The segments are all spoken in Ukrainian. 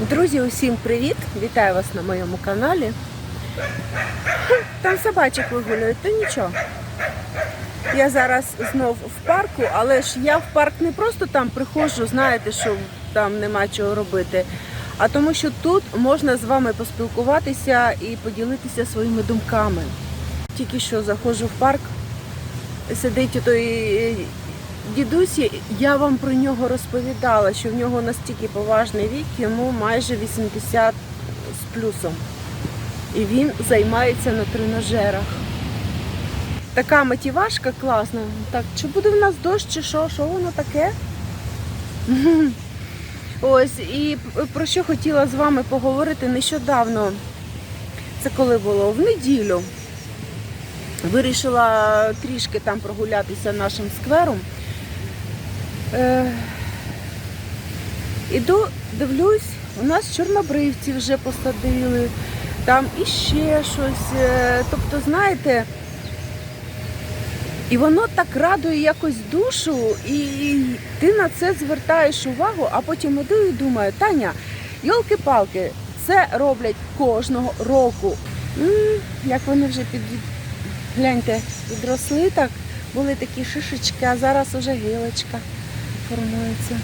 Друзі, усім привіт! Вітаю вас на моєму каналі. Там собачок вигулюють, то нічого. Я зараз знов в парку, але ж я в парк не просто там приходжу, знаєте, що там нема чого робити, а тому що тут можна з вами поспілкуватися і поділитися своїми думками. Тільки що заходжу в парк, сидить той дідусь, я вам про нього розповідала, що в нього настільки поважний вік, йому майже 80 з плюсом. І він займається на тренажерах. Така мотивашка класна. Так, чи буде в нас дощ, чи що? Що воно таке? Ось, і про що хотіла з вами поговорити нещодавно. Це коли було? В неділю. Вирішила трішки там прогулятися нашим сквером. Е, Іду, дивлюсь, у нас чорнобривці вже посадили, там іще щось. Е, Тобто, знаєте, і воно так радує якось душу, і ти на це звертаєш увагу, а потім іду і думаю, Таня, йолки-палки, це роблять кожного року. Як вони вже під... гляньте, підросли так, були такі шишечки, а зараз уже гілочка формується.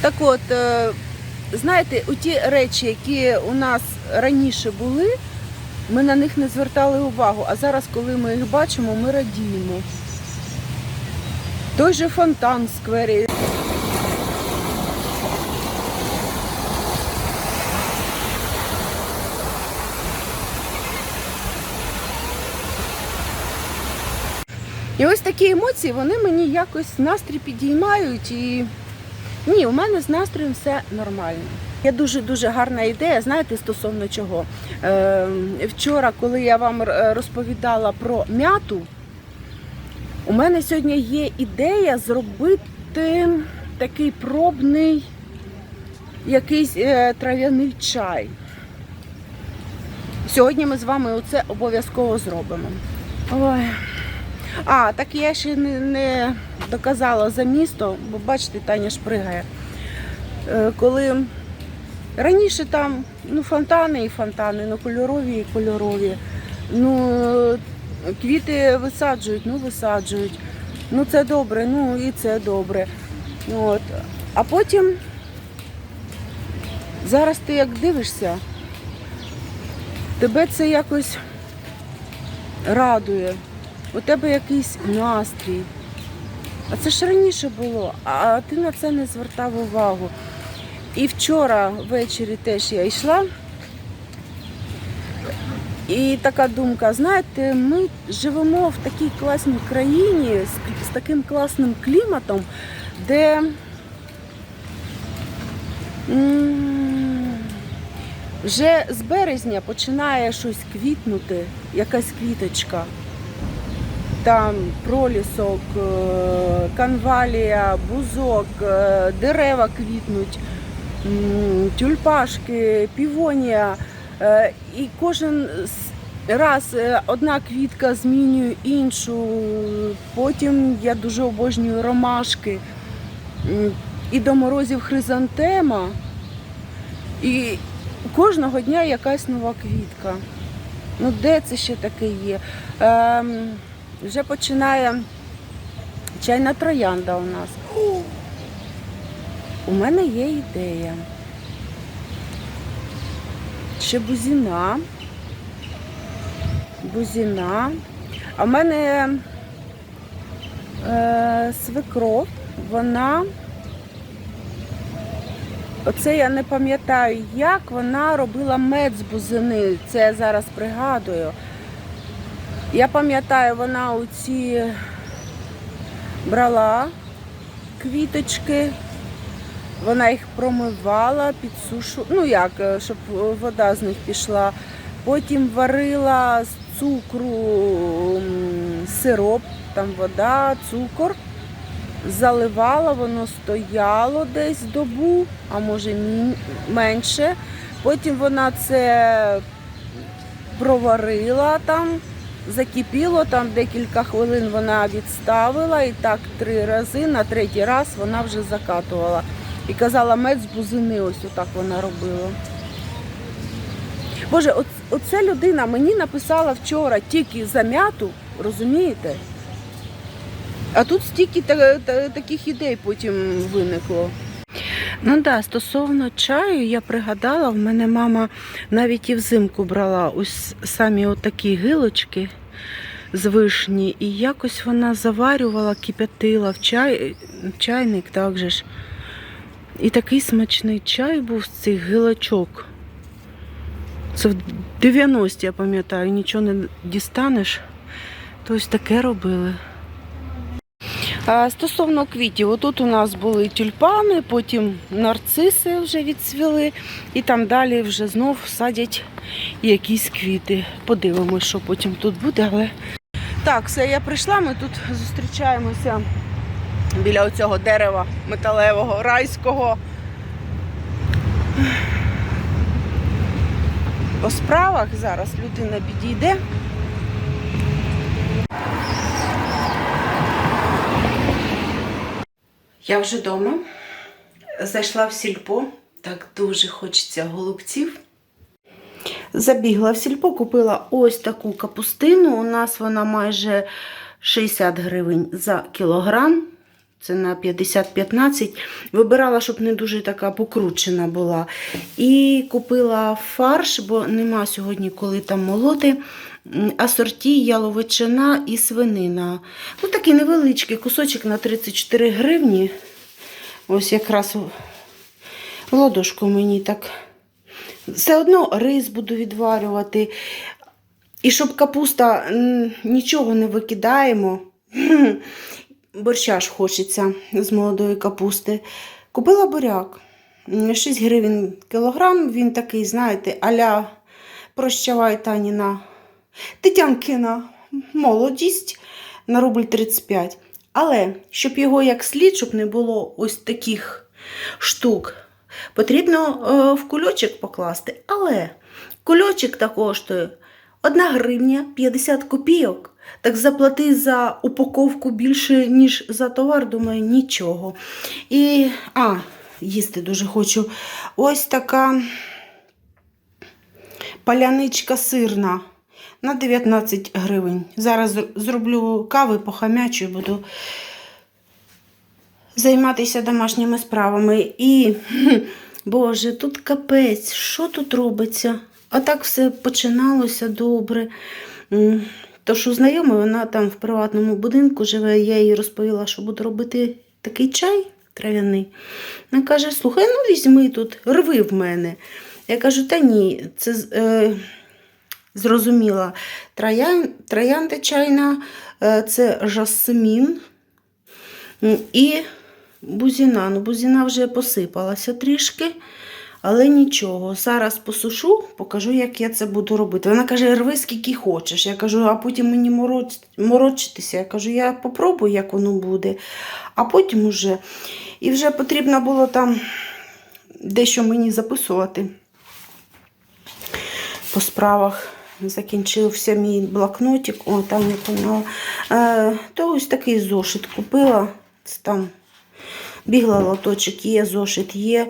Так от, е, знаєте, у ті речі, які у нас раніше були, ми на них не звертали увагу. А зараз, коли ми їх бачимо, ми радіємо. Той же фонтан в сквері. І ось такі емоції, вони мені якось настрій підіймають і ні, у мене з настроєм все нормально. Є дуже-дуже гарна ідея, знаєте, стосовно чого. Е, вчора, коли я вам розповідала про м'яту, у мене сьогодні є ідея зробити такий пробний якийсь е, трав'яний чай. Сьогодні ми з вами це обов'язково зробимо. Ой. А, так я ще не, не доказала за місто, бо бачите, Таня ж пригає. Е, Коли раніше там ну, фонтани і фонтани, ну кольорові і кольорові. Ну, квіти висаджують, ну висаджують. Ну це добре, ну і це добре. От. А потім зараз ти як дивишся, тебе це якось радує у тебе якийсь настрій. А це ж раніше було, а ти на це не звертав увагу. І вчора ввечері теж я йшла. І така думка, знаєте, ми живемо в такій класній країні з, таким класним кліматом, де вже з березня починає щось квітнути, якась квіточка там пролісок, е, канвалія, бузок, е, дерева квітнуть, тюльпашки, півонія. Е, І кожен раз одна квітка змінює іншу. Потім я дуже обожнюю ромашки. І до морозів хризантема. І кожного дня якась нова квітка. Ну де це ще таке є? Ем, вже починає чайна троянда у нас. У мене є ідея. Ще бузіна. Бузіна. А в мене е, свекров, вона. Оце я не пам'ятаю, як вона робила мед з бузини. Це я зараз пригадую. Я пам'ятаю, вона оці брала квіточки, вона їх промивала, підсушу, ну як, е, щоб вода з них пішла. Потім варила з цукру сироп, там вода, цукор, заливала, воно стояло десь добу, а може менше. Потім вона це проварила там закипіло, там декілька хвилин вона відставила і так три рази, на третій раз вона вже закатувала. І казала, мед з бузини, ось отак вона робила. Боже, оц- оце людина мені написала вчора тільки за м'яту, розумієте? А тут стільки та- та- таких ідей потім виникло. Ну да, стосовно чаю, я пригадала, в мене мама навіть і взимку брала ось самі отакі гилочки з вишні, і якось вона заварювала, кип'ятила в чай, чайник так же ж. І такий смачний чай був з цих гилочок. Це в 90-ті, я пам'ятаю, нічого не дістанеш. То ось таке робили. Стосовно квітів, отут у нас були тюльпани, потім нарциси вже відцвіли, і там далі вже знов садять якісь квіти. Подивимось, що потім тут буде. Але так, все, я прийшла. Ми тут зустрічаємося біля оцього дерева металевого, райського. По справах зараз людина підійде. Я вже вдома. Зайшла в сільпо. Так дуже хочеться голубців. Забігла в сільпо, купила ось таку капустину. У нас вона майже 60 гривень за кілограм. Це на 50-15. Вибирала, щоб не дуже така покручена була. І купила фарш, бо нема сьогодні коли там молоти. Асорті, яловичина і свинина. Ну, такий невеличкий кусочок на 34 гривні. Ось якраз ладошку мені так. Все одно рис буду відварювати. І щоб капуста нічого не викидаємо. Борща ж хочеться з молодої капусти. Купила буряк. 6 гривень кілограм. Він такий, знаєте, аля прощавай Таніна. Тетянкина молодість на рубль 35. Але щоб його як слід, щоб не було ось таких штук, потрібно е, в кульочок покласти. Але кульочок та коштує 1 гривня 50 копійок. Так заплати за упаковку більше, ніж за товар, думаю, нічого. І, а, їсти дуже хочу. Ось така паляничка сирна на 19 гривень. Зараз зроблю кави, похамячу і буду займатися домашніми справами. І, Боже, тут капець, що тут робиться? А так все починалося добре. М, То, що знайома, вона там в приватному будинку живе, я їй розповіла, що буду робити такий чай трав'яний. Вона каже: слухай, ну візьми тут, рви в мене. Я кажу, та ні, це е, зрозуміла. Троян, троянда чайна, е, це жасмін і бузіна. Ну, бузіна вже посипалася трішки, але нічого. Зараз посушу, покажу, як я це буду робити. Вона каже, рви скільки хочеш. Я кажу, а потім мені мороч... морочитися. Я кажу, я попробую, як воно буде, а потім уже. І вже потрібно було там дещо мені записувати по справах. Закінчився мій блокнотик, о, там я поняла. Е, то ось такий зошит купила. Це там бігла лоточок, є зошит, є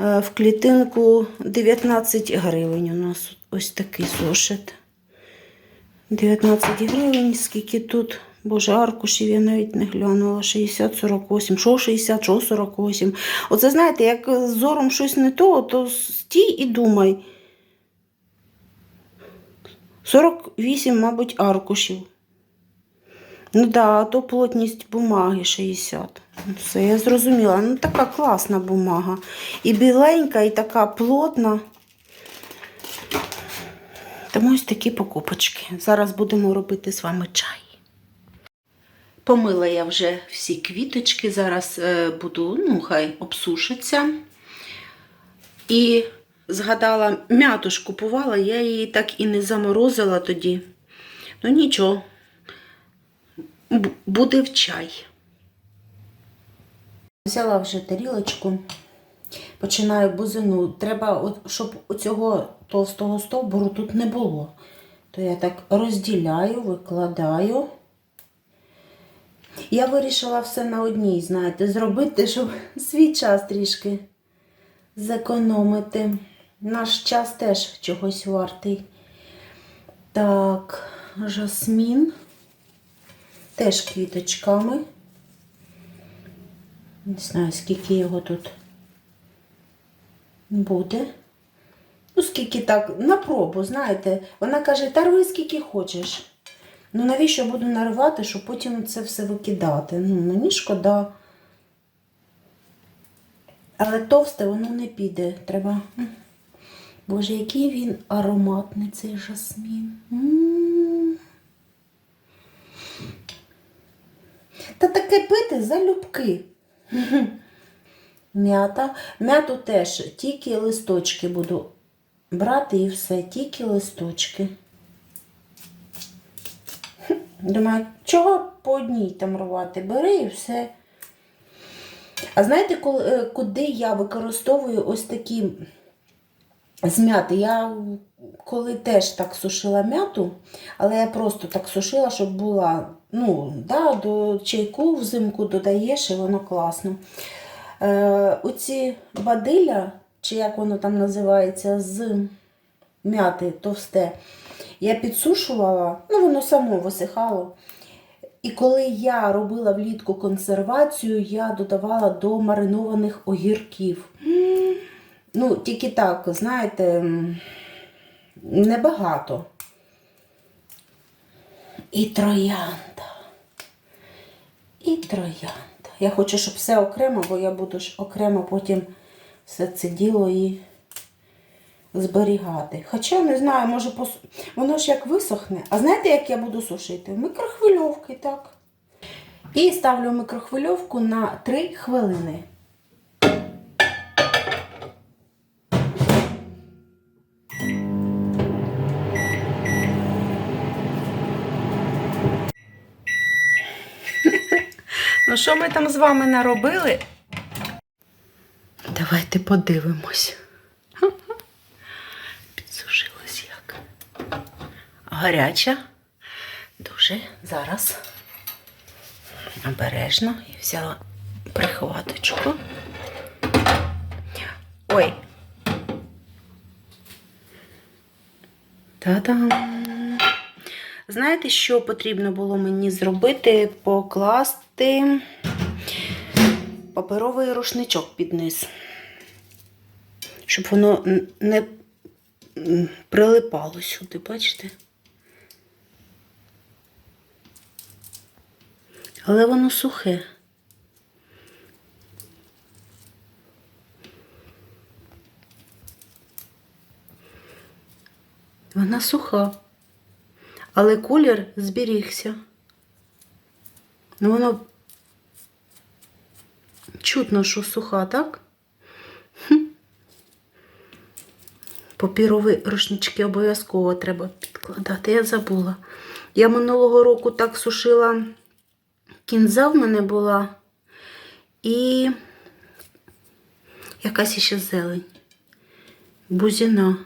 в клітинку 19 гривень. У нас ось такий зошит. 19 гривень, скільки тут. Боже, аркушів я навіть не глянула. 60-48. Що 60, що 48. Оце знаєте, як зором щось не то, то стій і думай. 48, мабуть, аркушів. Ну да, то плотність бумаги 60. Ну, Все, я зрозуміла. Ну, така класна бумага. І біленька, і така плотна. Тому ось такі покупочки. Зараз будемо робити з вами чай. Помила я вже всі квіточки, зараз е, буду, ну, хай обсушаться. І згадала, м'яту ж купувала, я її так і не заморозила тоді. Ну нічого, буде в чай. Взяла вже тарілочку, починаю бузину. Треба, щоб оцього товстого стовбуру тут не було. То я так розділяю, викладаю Я вирішила все на одній, знаєте, зробити, щоб свій час трішки зекономити. Наш час теж чогось вартий. Так, жасмін. Теж квіточками. Не знаю, скільки його тут буде. Ну, скільки так, на пробу, знаєте. Вона каже, та рви скільки хочеш. Ну навіщо буду наривати, щоб потім це все викидати? Ну, мені шкода. Але товсте воно не піде. Треба. Боже, який він ароматний цей жасмін. М. Та таке пити залюбки. М'ята. М'яту теж тільки листочки буду брати і все, тільки листочки. Думаю, чого по одній там рвати? Бери і все. А знаєте, е, куди я використовую ось такі змяти? Я коли теж так сушила м'яту, але я просто так сушила, щоб була, ну, да, до чайку взимку додаєш і воно класно. Е, оці бадилля, чи як воно там називається, з м'яти товсте, я підсушувала, ну воно само висихало. І коли я робила влітку консервацію, я додавала до маринованих огірків. Ну, тільки так, знаєте, небагато. І троянда. І троянда. Я хочу, щоб все окремо, бо я буду ж окремо потім все це діло і зберігати. Хоча не знаю, може пос... воно ж як висохне. А знаєте, як я буду сушити? Мікрохвильовки, так. І ставлю мікрохвильовку на 3 хвилини. Ну, що ми там з вами наробили? Давайте подивимось. Підсушилась як. Гаряча. Дуже зараз обережно і взяла прихваточку. Ой. Та-дам! Знаєте, що потрібно було мені зробити? Покласти паперовий рушничок під низ, щоб воно не прилипало сюди, бачите? Але воно сухе. Вона суха але колір зберігся. Ну, воно чутно, що суха, так? Папірові рушнички обов'язково треба підкладати. Я забула. Я минулого року так сушила кінза в мене була і якась іще зелень. Бузіна.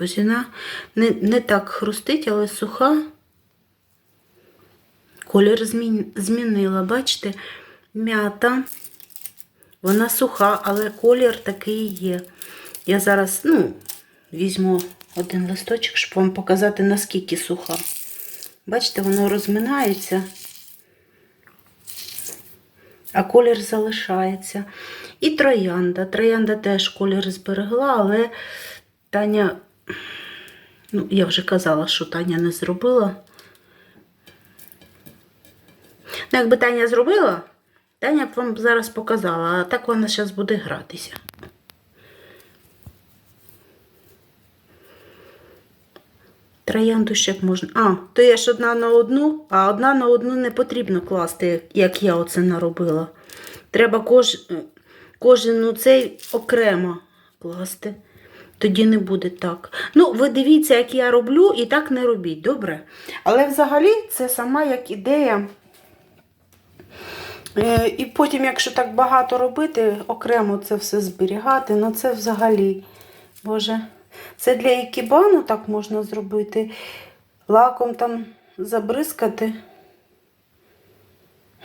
Бузина не, не так хрустить, але суха. Колір змінила, бачите, м'ята. Вона суха, але колір такий є. Я зараз, ну, візьму один листочок, щоб вам показати, наскільки суха. Бачите, воно розминається, а колір залишається. І троянда. Троянда теж колір зберегла, але Таня Ну, я вже казала, що Таня не зробила. Ну, якби Таня зробила, Таня б вам зараз показала, а так вона зараз буде гратися. Троянду ще б можна. А, то я ж одна на одну, а одна на одну не потрібно класти, як я оце наробила. Треба кож... кожен цей окремо класти. Тоді не буде так. Ну, ви дивіться, як я роблю, і так не робіть, добре? Але взагалі це сама як ідея. Е, І потім, якщо так багато робити, окремо це все зберігати, ну це взагалі, боже, це для ікібану так можна зробити. Лаком там забризкати.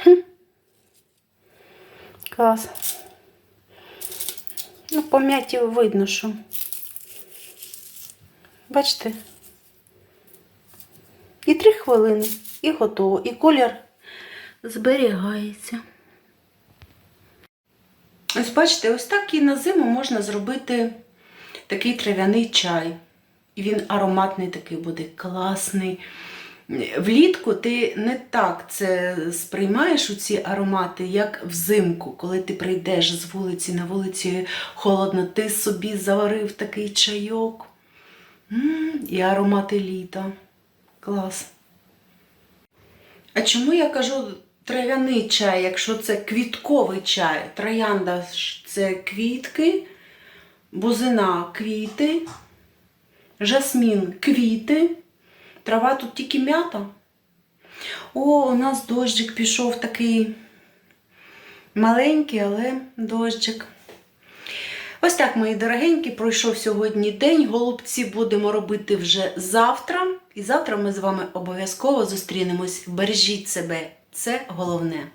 Хм. Клас. Ну, по м'яті видно, що. Бачите? І три хвилини, і готово. І колір зберігається. Ось бачите, ось так і на зиму можна зробити такий трав'яний чай. І він ароматний такий буде, класний. Влітку ти не так це сприймаєш у ці аромати, як взимку, коли ти прийдеш з вулиці на вулиці холодно, ти собі заварив такий чайок. І аромати літа. Клас. А чому я кажу трав'яний чай, якщо це квітковий чай? Троянда це квітки, бузина квіти, жасмін квіти, трава тут тільки м'ята. О, у нас дощик пішов такий маленький, але дощик. Ось так, мої дорогенькі, пройшов сьогодні день. Голубці будемо робити вже завтра. І завтра ми з вами обов'язково зустрінемось. Бережіть себе, це головне.